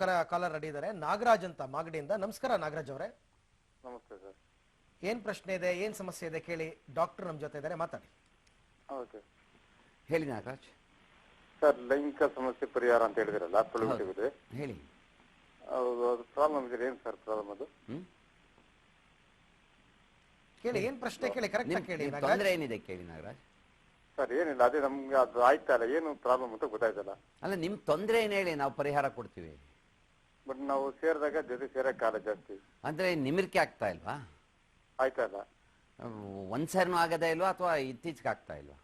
ಕರ caller ready ಇದ್ದಾರೆ. ನಾಗರಾಜ್ ಅಂತ ಮಾಗಡಿಯಿಂದ. ನಮಸ್ಕಾರ ನಾಗರಾಜ್ ಅವರೇ. ನಮಸ್ತೆ ಸರ್. ಏನ್ ಪ್ರಶ್ನೆ ಇದೆ ಏನ್ ಸಮಸ್ಯೆ ಇದೆ ಕೇಳಿ ಡಾಕ್ಟರ್ ನಮ್ ಜೊತೆ ಇದ್ದಾರೆ ಮಾತಾಡಿ. ಓಕೆ. ಹೇಳಿ ನಾಗರಾಜ್. ಸರ್ ಲೈಂಗಿಕ ಸಮಸ್ಯೆ ಪರಿಹಾರ ಅಂತ ಹೇಳಿದ್ರಲ್ಲ ಹೇಳಿ. ಹೌದು ಅದು ಪ್ರಾಬ್ಲಮ್ ಇದೆ. ಏನು ಸರ್ ಪ್ರಾಬ್ಲಮ್ ಅದು? ಹ್ಮ್? ಕೇಳಿ ಏನ್ ಪ್ರಶ್ನೆ ಕೇಳಿ? ಕರೆಕ್ಟ್ ನಿಮ್ ಕೇಳಿ ನಿಮ್ ನಾಗರಾಜ್. ತೊಂದ್ರೆ ಏನಿದೆ ಕೇಳಿ ನಾಗರಾಜ್? ಸರ್ ಏನಿಲ್ಲ ಅದೇ ನಮ್ಗೆ ಅದು ಆಯ್ತಾ ಇಲ್ಲ ಏನು ಪ್ರಾಬ್ಲಮ್ ಅಂತ ಗೊತ್ತಾಯ್ತಲ್ಲ. ಅಲ್ಲ ನಿಮ್ ತೊಂದ್ರೆ ಏನ್ ಹೇಳಿ? ನಾವು ಪರಿಹಾರ ಕೊಡ್ತೀವಿ. ಬಟ್ ನಾವು ಸೇರಿದಾಗ ಜೊತೆ ಸೇರೋ ಕಾಲ ಜಾಸ್ತಿ. ಅಂದ್ರೆ ನಿಮಿರಿಕೆ ಆಗ್ತಾ ಇಲ್ವಾ? ಆಯ್ತಾ ಇಲ್ಲ. ಆಗದ ಇಲ್ವಾ ಅಥವಾ ಇತ್ತೀಚೆಗೆ ಆಗ್ತಾ ಇಲ್ವಾ?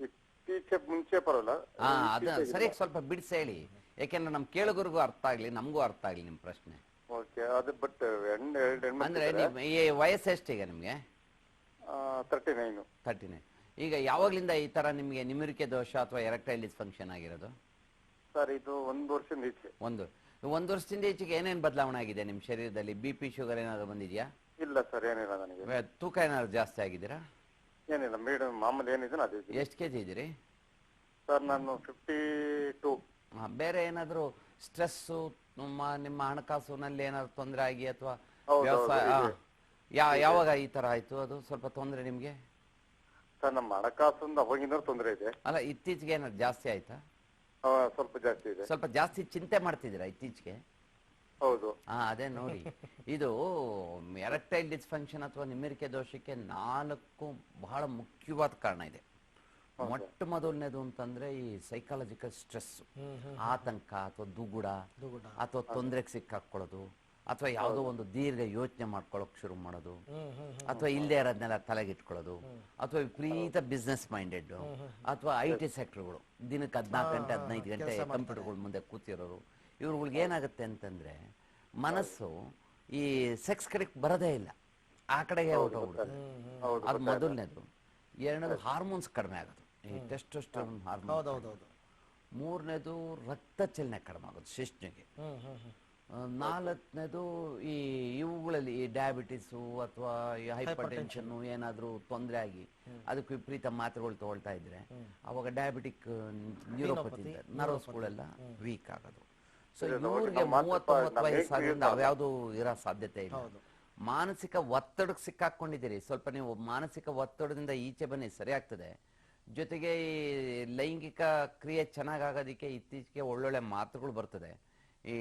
ಇತ್ತೀಚೆ ಮುಂಚೆ ಪರವಾಗಿಲ್ಲ. ಹಾ ಅದ ಸರಿಯಾಗಿ ಸ್ವಲ್ಪ ಬಿಡಿಸಿ ಹೇಳಿ. ಯಾಕೆಂದ್ರೆ ನಮ್ ಕೇಳುಗರಿಗೂ ಅರ್ಥ ಆಗ್ಲಿ ನಮಗೂ ಅರ್ಥ ಆಗ್ಲಿ ನಿಮ್ ಪ್ರಶ್ನೆ. ಓಕೆ ಅದು ಬಟ್ ಹೆಣ್ಣು ಎರಡು ಅಂದ್ರೆ ಹೆಣ್ಮಕ್ಳು ನಿಮ್ ಈ ವಯಸ್ಸು ಎಷ್ಟೀಗ ನಿಮ್ಗೆ? ತರ್ಟಿ ನೈನು ತರ್ಟಿನೇ ಈಗ ಯಾವಾಗ್ಲಿಂದ ಈ ತರ ನಿಮ್ಗೆ ನಿಮಿರಿಕೆ ದೋಷ ಅಥವಾ ಎರೆಕ್ಟೈಲ್ ಫಂಕ್ಷನ್ ಆಗಿರೋದು? ಸರ್ ಇದು ಒಂದು ವರ್ಷ ಈಚೆ. ಒಂದು ಒಂದು ವರ್ಷದಿಂದ ಈಚೆಗೆ ಏನೇನ್ ಬದಲಾವಣೆ ಆಗಿದೆ ನಿಮ್ ಶರೀರದಲ್ಲಿ? ಬಿ ಪಿ ಶುಗರ್ ಏನಾದ್ರು ಬಂದಿದ್ಯಾ? ಇಲ್ಲ ಸರ್ ಏನಿಲ್ಲ ನನಗೆ. ವೇ- ತೂಕ ಏನಾದ್ರು ಜಾಸ್ತಿ ಆಗಿದ್ದೀರಾ? ಏನಿಲ್ಲ ಮೇಡಮ್ ಮಾಮೂಲಿ ಏನಿದೆ ಅದೇ ಇದೆ. ಎಷ್ಟು ಕೆ ಜಿ ಇದ್ದೀರಿ? ಸರ್ ನಾನು ಫಿಫ್ಟಿ ಟೂ ಆ, ಬೇರೆ ಏನಾದ್ರು ಸ್ಟ್ರೆಸ್ಸು ನಿಮ್ಮ ನಿಮ್ಮ ಹಣಕಾಸಿನಲ್ಲಿ ಏನಾದ್ರು ತೊಂದರೆ ಆಗಿ ಅಥವಾ ಹೌದು, ವ್ಯವಸಾಯ ಹೌದು, ಆ, ಯಾ- ಯಾವಾಗ ಈ ತರ ಆಯ್ತು? ಅದು ಸ್ವಲ್ಪ ತೊಂದರೆ ನಿಮ್ಗೆ? ಸರ್ ನಮ್ಮ ಹಣಕಾಸಿಂದ ಅವಾಗಿಂದ ತೊಂದರೆ ಇದೆ. ಅಲ್ಲ ಇತ್ತೀಚೆಗೆ ಏನಾದ್ರು ಜಾಸ್ತಿ ಆಯ್ತಾ? ಸ್ವಲ್ಪ ಜಾಸ್ತಿ ಇದೆ. ಸ್ವಲ್ಪ ಜಾಸ್ತಿ ಚಿಂತೆ ಮಾಡ್ತಿದ್ದೀರಾ ಇತ್ತೀಚೆಗೆ? ಹೌದು. ಹಾ ಅದೇ ನೋಡಿ. ಇದು ಎರೆಕ್ಟೈಲ್ ಡಿಸ್ಫಂಕ್ಷನ್ ಅಥವಾ ನಿಮ್ಮಿರಿಕೆ ದೋಷಕ್ಕೆ ನಾಲ್ಕು ಬಹಳ ಮುಖ್ಯವಾದ ಕಾರಣ ಇದೆ. ಮೊಟ್ಟ ಮೊದಲನೇದು ಅಂತಂದ್ರೆ ಈ ಸೈಕಾಲಜಿಕಲ್ ಸ್ಟ್ರೆಸ್ ಆತಂಕ ಅಥವಾ ದುಗುಡ ದುಗುಡ. ಅಥವಾ ತೊಂದರೆಗೆ ಸಿಕ್ಕಾಕೊಳ್ಳೋದು ಅಥವಾ ಯಾವುದೋ ಒಂದು ದೀರ್ಘ ಯೋಚನೆ ಮಾಡ್ಕೊಳ್ಳೋಕೆ ಶುರು ಮಾಡೋದು. ಅಥವಾ ಇಲ್ಲದೆ ಇರೋದನ್ನೆಲ್ಲ ತಲೆಗಿಟ್ಕೊಳ್ಳೋದು. ಅಥವಾ ವಿಪರೀತ ಬಿಸ್ನೆಸ್ ಮೈಂಡೆಡ್ ಅಥವಾ ಐ ಟಿ ಸೆಕ್ಟರ್ಗಳು ದಿನಕ್ಕೆ ಹದಿನಾಲ್ಕು ಗಂಟೆ ಹದಿನೈದು ಗಂಟೆ ಕಂಪ್ಯೂಟರ್ಗಳ ಮುಂದೆ ಕೂತಿರೋರು. ಇವ್ರುಗಳಿಗೆ ಏನಾಗುತ್ತೆ ಅಂತಂದ್ರೆ ಮನಸ್ಸು ಈ ಸೆಕ್ಸ್ ಕಡೆಗೆ ಬರೋದೇ ಇಲ್ಲ. ಆ ಕಡೆಗೆ ಹೊರಟೋಗ್ಬಿಡುತ್ತೆ ಹೋಗ್ಬಿಡುತ್ತೆ ಅದು ಮೊದಲನೇದು. ಎರಡನೇದು ಹಾರ್ಮೋನ್ಸ್ ಕಡಿಮೆ ಆಗೋದು. ಈ ಟೆಸ್ಟೋಸ್ಟೆರೋನ್ ಹಾರ್ಮೋನ್ ಮೂರನೇದು ರಕ್ತ ಚಲನೆ ಕಡಿಮೆ ಆಗೋದು ಆ, ನಾಲ್ಕನೇದು ಈ ಇವುಗಳಲ್ಲಿ ಈ ಡಯಾಬಿಟಿಸು ಅಥವಾ ಈ ಹೈಪರ್ ಟೆನ್ಷನ್ನು ಏನಾದರೂ ತೊಂದರೆ ಆಗಿ ಅದಕ್ಕೆ ವಿಪರೀತ ಮಾತ್ರೆಗಳು ತಗೊಳ್ತಾ ಇದ್ರೆ ಅವಾಗ ಡಯಾಬಿಟಿಕ್ ನ್ಯೂರೋಪತಿ ನರ್ವಸ್ಗಳೆಲ್ಲ ವೀಕ್ ಆಗೋದು. ಸೊ ಇವ್ರಿಗೆ ಮೂವತ್ತೊಂಬತ್ತು ವಯಸ್ಸಾದ್ರಿಂದ ಅವ್ಯಾವುದು ಇರೋ ಸಾಧ್ಯತೆ ಇಲ್ಲ. ಮಾನಸಿಕ ಒತ್ತಡಕ್ಕೆ ಸಿಕ್ಕಾಕೊಂಡಿದ್ದೀರಿ. ಸ್ವಲ್ಪ ನೀವು ಮಾನಸಿಕ ಒತ್ತಡದಿಂದ ಈಚೆ ಬನ್ನಿ ಸರಿ ಆಗ್ತದೆ. ಜೊತೆಗೆ ಈ ಲೈಂಗಿಕ ಕ್ರಿಯೆ ಚೆನ್ನಾಗಾಗೋದಕ್ಕೆ ಇತ್ತೀಚೆಗೆ ಒಳ್ಳೊಳ್ಳೆ ಮಾತುಗಳು ಬರ್ತದೆ. ಈ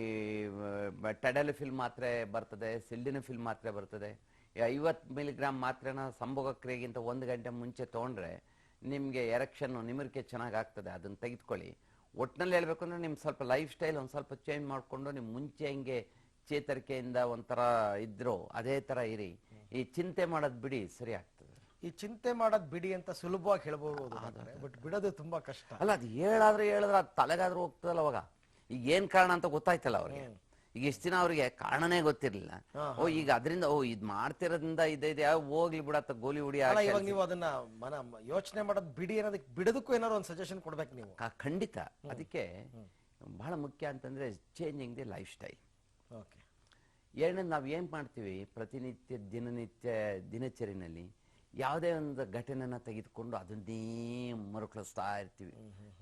ಟೆಡಲಿಫಿಲ್ ಮಾತ್ರೆ ಬರ್ತದೆ ಸಿಲ್ಡಿನಫಿಲ್ ಮಾತ್ರೆ ಬರ್ತದೆ. ಐವತ್ತು ಮಿಲಿಗ್ರಾಮ್ ಮಾತ್ರೆನ ಸಂಭೋಗ ಕ್ರಿಯೆಗಿಂತ ಒಂದು ಗಂಟೆ ಮುಂಚೆ ತೊಗೊಂಡ್ರೆ ನಿಮಗೆ ಎರೆಕ್ಷನ್ ನಿಮಿರಿಕೆ ಚೆನ್ನಾಗಿ ಆಗ್ತದೆ. ಅದನ್ನು ತೆಗೆದುಕೊಳ್ಳಿ. ಒಟ್ಟಿನಲ್ಲಿ ಹೇಳಬೇಕು ಅಂದ್ರೆ ನಿಮ್ಮ ಸ್ವಲ್ಪ ಲೈಫ್ ಸ್ಟೈಲ್ ಒಂದು ಸ್ವಲ್ಪ ಚೇಂಜ್ ಮಾಡಿಕೊಂಡು ನಿಮ್ಮ ಮುಂಚೆ ಹೆಂಗೆ ಚೇತರಿಕೆಯಿಂದ ಒಂಥರ ಇದ್ರು ಅದೇ ಥರ ಇರಿ. ಈ ಚಿಂತೆ ಮಾಡೋದು ಬಿಡಿ ಸರಿ ಆಗ್ತದೆ. ಈ ಚಿಂತೆ ಮಾಡೋದ್ ಬಿಡಿ ಅಂತ ಸುಲಭವಾಗಿ ಹೇಳ್ಬೋದು ಬಟ್ ಬಿಡೋದು ತುಂಬಾ ಕಷ್ಟ. ಅಲ್ಲ ಅದು ಹೇಳಾದ್ರೆ ಹೇಳಿದ್ರೆ ಅದು ತಲೆಗಾದ್ರೂ ಹೋಗ್ತದಲ್ಲ ಅವಾಗ. ಈಗ ಏನು ಕಾರಣ ಅಂತ ಗೊತ್ತಾಯ್ತಲ್ಲ ಅವ್ರಿಗೆ? ಈಗ ಇಷ್ಟ ದಿನ ಅವ್ರಿಗೆ ಕಾರಣನೇ ಗೊತ್ತಿರ್ಲಿಲ್ಲ. ಓ ಈಗ ಅದರಿಂದ ಓ ಇದ್ ಮಾಡ್ತಿರೋದ್ರಿಂದ ಇದೆ ಇದೆ ಹೋಗ್ಲಿ ಬಿಡತ್ತ ಗೋಲಿ ಹುಡಿ ಇವಾಗ ನೀವು ಅದನ್ನ ಮನ ಯೋಚನೆ ಮಾಡೋದ್ ಬಿಡಿ ಅನ್ನೋದಕ್ಕೆ ಬಿಡೋದಕ್ಕೂ ಏನಾದ್ರು ಒಂದು ಸಜೆಷನ್ ಕೊಡ್ಬೇಕು ನೀವು. ಖಂಡಿತ. ಅದಕ್ಕೆ ಬಹಳ ಮುಖ್ಯ ಅಂತಂದ್ರೆ changing the life style okay. ಎರಡನೇದು ನಾವು ಏನ್ ಮಾಡ್ತೀವಿ ಪ್ರತಿನಿತ್ಯ ದಿನನಿತ್ಯ ದಿನಚರಿನಲ್ಲಿ ಯಾವುದೇ ಒಂದು ಘಟನೆನ ತೆಗೆದುಕೊಂಡು ಅದನ್ನೇ ಮರುಕಳಿಸ್ತಾ ಇರ್ತೀವಿ.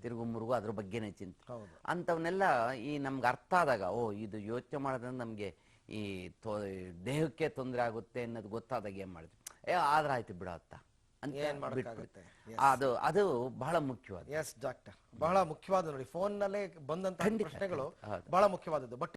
ತಿರುಗು ಮುರುಗು ಅದ್ರ ಬಗ್ಗೆನೇ ಚಿಂತೆ. ಅಂಥವನ್ನೆಲ್ಲ ಈ ನಮ್ಗೆ ಅರ್ಥ ಆದಾಗ ಓ ಇದು ಯೋಚನೆ ಮಾಡೋದ್ರಿಂದ ನಮಗೆ ಈ ತೊ ದೇಹಕ್ಕೆ ತೊಂದರೆ ಆಗುತ್ತೆ ಅನ್ನೋದು ಗೊತ್ತಾದಾಗ ಏನು ಮಾಡಿದ್ವಿ? ಏ ಆದ್ರೆ ಆಯ್ತು ಬಿಡತ್ತ? ಅದು ಅದು ಬಹಳ ಮುಖ್ಯವಾದ ಎಸ್ ಡಾಕ್ಟರ್ ಬಹಳ ಮುಖ್ಯವಾದ ನೋಡಿ ಫೋನ್ ನಲ್ಲೇ ಬಂದಂತಹ ಖಂಡಿತ, ಪ್ರಶ್ನೆಗಳು ಬಹಳ ಮುಖ್ಯವಾದದ್ದು. ಬಟ್